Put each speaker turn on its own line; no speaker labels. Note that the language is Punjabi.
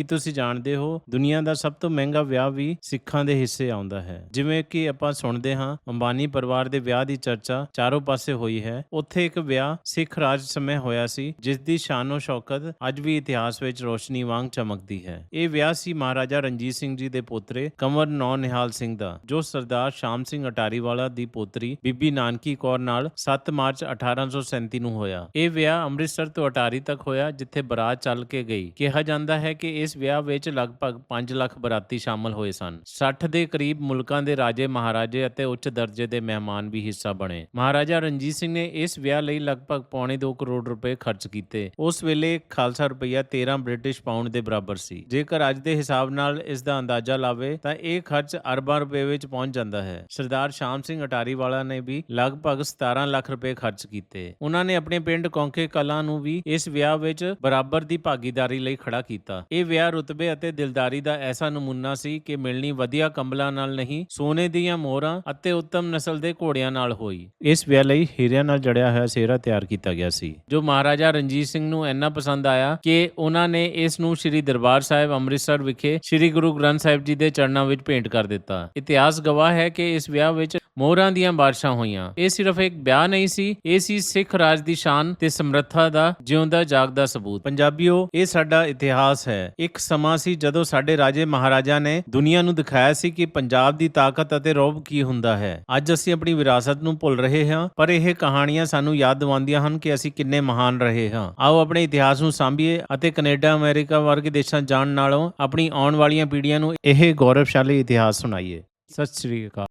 ਕੀ ਤੁਸੀਂ ਜਾਣਦੇ ਹੋ, ਦੁਨੀਆ ਦਾ ਸਭ ਤੋਂ ਮਹਿੰਗਾ ਵਿਆਹ ਵੀ ਸਿੱਖਾਂ ਦੇ ਹਿੱਸੇ ਆਉਂਦਾ ਹੈ। ਜਿਵੇਂ ਕਿ ਆਪਾਂ ਸੁਣਦੇ ਹਾਂ, ਅੰਬਾਨੀ ਪਰਿਵਾਰ ਦੇ ਵਿਆਹ ਦੀ ਚਰਚਾ ਚਾਰੋਂ ਪਾਸੇ ਹੋਈ ਹੈ। ਉੱਥੇ ਇੱਕ ਵਿਆਹ ਸਿੱਖ ਰਾਜ ਸਮੇਂ ਹੋਇਆ ਸੀ ਜਿਸ ਦੀ ਸ਼ਾਨੋ ਸ਼ੌਕਤ ਅੱਜ ਵੀ ਇਤਿਹਾਸ ਵਿੱਚ ਰੋਸ਼ਨੀ ਵਾਂਗ ਚਮਕਦੀ ਹੈ। ਇਹ ਵਿਆਹ ਸੀ ਮਹਾਰਾਜਾ ਰਣਜੀਤ ਸਿੰਘ ਜੀ ਦੇ ਪੋਤਰੇ ਕੰਵਰ ਨੌ ਨਿਹਾਲ ਸਿੰਘ ਦਾ, ਜੋ ਸਰਦਾਰ ਸ਼ਾਮ ਸਿੰਘ ਅਟਾਰੀਵਾਲਾ ਦੀ ਪੋਤਰੀ ਬੀਬੀ ਨਾਨਕੀ ਕੌਰ ਨਾਲ 7 ਮਾਰਚ 1837 ਨੂੰ ਹੋਇਆ। ਇਹ ਵਿਆਹ ਅੰਮ੍ਰਿਤਸਰ ਤੋਂ ਅਟਾਰੀ ਤੱਕ ਹੋਇਆ, ਜਿੱਥੇ ਬਰਾਤ ਚੱਲ ਕੇ ਗਈ। ਕਿਹਾ ਜਾਂਦਾ ਹੈ ਕਿ ਇਸ ਵਿਆਹ ਵਿੱਚ ਲਗਭਗ 5 ਲੱਖ ਬਰਾਤੀ ਸ਼ਾਮਲ ਹੋਏ ਸਨ। 60 ਦੇ ਕਰੀਬ ਮੁਲਕਾਂ ਦੇ ਰਾਜੇ, ਮਹਾਰਾਜੇ ਅਤੇ ਉੱਚ ਦਰਜੇ ਦੇ ਮਹਿਮਾਨ ਵੀ ਹਿੱਸਾ ਬਣੇ। ਮਹਾਰਾਜਾ ਰਣਜੀਤ ਸਿੰਘ ਨੇ ਇਸ ਵਿਆਹ ਲਈ ਲਗਭਗ ਪੌਣੇ 2 ਕਰੋੜ ਰੁਪਏ ਖਰਚ ਕੀਤੇ। ਉਸ ਵੇਲੇ ਖਾਲਸਾ ਰੁਪਈਆ 13 ਬ੍ਰਿਟਿਸ਼ ਪਾਉਂਡ ਦੇ ਬਰਾਬਰ ਸੀ। ਜੇਕਰ ਅੱਜ ਦੇ ਹਿਸਾਬ ਨਾਲ ਇਸ ਦਾ ਅੰਦਾਜ਼ਾ ਲਾਵੇ, ਤਾਂ ਇਹ ਖਰਚ ਅਰਬਾਂ ਰੁਪਏ ਵਿੱਚ ਪਹੁੰਚ ਜਾਂਦਾ ਹੈ। ਸਰਦਾਰ ਸ਼ਾਮ ਸਿੰਘ ਅਟਾਰੀਵਾਲਾ ਨੇ ਵੀ ਲਗਭਗ 17 ਲੱਖ ਰੁਪਏ ਖਰਚ ਕੀਤੇ। ਉਹਨਾਂ ਨੇ ਆਪਣੇ ਪਿੰਡ ਕੌਂਕੇ ਕਲਾਂ ਨੂੰ ਵੀ ਇਸ ਵਿਆਹ ਵਿੱਚ ਬਰਾਬਰ ਦੀ ਭਾਗੀਦਾਰੀ ਲਈ ਖੜਾ ਕੀਤਾ। ਇਹ ਵਿਆਹ ਰੁਤਬੇ ਅਤੇ ਦਿਲਦਾਰੀ ਦਾ ਐਸਾ ਨਮੂਨਾ ਸੀ ਕਿ ਮਿਲਣੀ ਵਧੀਆ ਕੰਬਲਾਂ ਨਾਲ ਨਹੀਂ, ਸੋਨੇ ਦੀਆਂ ਮੋਹਰਾਂ ਅਤੇ ਉੱਤਮ ਨਸਲ ਦੇ ਘੋੜਿਆਂ ਨਾਲ ਹੋਈ। ਇਸ ਵਿਆਹ ਲਈ ਹੀਰਿਆਂ ਨਾਲ ਜੜਿਆ ਹੋਇਆ ਸਿਹਰਾ ਤਿਆਰ ਕੀਤਾ ਗਿਆ ਸੀ। ਜੋ ਮਹਾਰਾਜਾ ਰਣਜੀਤ ਸਿੰਘ ਨੂੰ ਇੰਨਾ ਪਸੰਦ ਆਇਆ ਕਿ ਉਹਨਾਂ ਨੇ ਇਸ ਨੂੰ ਸ੍ਰੀ ਦਰਬਾਰ ਸਾਹਿਬ ਅੰਮ੍ਰਿਤਸਰ ਵਿਖੇ ਸ੍ਰੀ ਗੁਰੂ ਗ੍ਰੰਥ ਸਾਹਿਬ ਜੀ ਦੇ ਚਰਨਾਂ ਵਿੱਚ ਭੇਂਟ ਕਰ ਦਿੱਤਾ। ਇਤਿਹਾਸ ਗਵਾਹ ਹੈ ਕਿ ਇਸ ਵਿਆਹ ਵਿੱਚ ਮੋਹਰਾਂ ਦੀਆਂ ਬਾਰਿਸ਼ਾਂ ਹੋਈਆਂ। ਇਹ ਸਿਰਫ ਇੱਕ ਵਿਆਹ ਨਹੀਂ ਸੀ, ਇਹ ਸੀ ਸਿੱਖ ਰਾਜ ਦੀ ਸ਼ਾਨ ਤੇ ਸਮਰੱਥਾ ਦਾ, ਜਿਉਂਦਾ ਜਾਗਦਾ ਸਬੂਤ। ਪੰਜਾਬੀਓ, ਇਹ ਸਾਡਾ ਇਤਿਹਾਸ ਹੈ। ਇੱਕ ਸਮਾਂ ਸੀ ਜਦੋਂ ਸਾਡੇ ਰਾਜੇ ਮਹਾਰਾਜਾ ਨੇ ਦੁਨੀਆ ਨੂੰ ਦਿਖਾਇਆ ਸੀ ਕਿ ਪੰਜਾਬ ਦੀ ਤਾਕਤ ਅਤੇ ਰੌਬ ਕੀ ਹੁੰਦਾ ਹੈ। ਅੱਜ ਅਸੀਂ ਆਪਣੀ ਵਿਰਾਸਤ ਨੂੰ ਭੁੱਲ ਰਹੇ ਹਾਂ, ਪਰ ਇਹ ਕਹਾਣੀਆਂ ਸਾਨੂੰ ਯਾਦ ਦਿਵਾਉਂਦੀਆਂ ਹਨ ਕਿ ਅਸੀਂ ਕਿੰਨੇ ਮਹਾਨ ਰਹੇ ਹਾਂ। ਆਓ ਆਪਣੇ ਇਤਿਹਾਸ ਨੂੰ ਸਾਂਭੀਏ ਅਤੇ ਕੈਨੇਡਾ, ਅਮਰੀਕਾ ਵਰਗੇ ਦੇਸ਼ਾਂ ਜਾਣ ਨਾਲੋਂ ਆਪਣੀ ਆਉਣ ਵਾਲੀਆਂ ਪੀੜ੍ਹੀਆਂ ਨੂੰ ਇਹ ਗੌਰਵਸ਼ਾਲੀ ਇਤਿਹਾਸ ਸੁਣਾਈਏ। ਸਤਿ ਸ੍ਰੀ ਅਕਾਲ।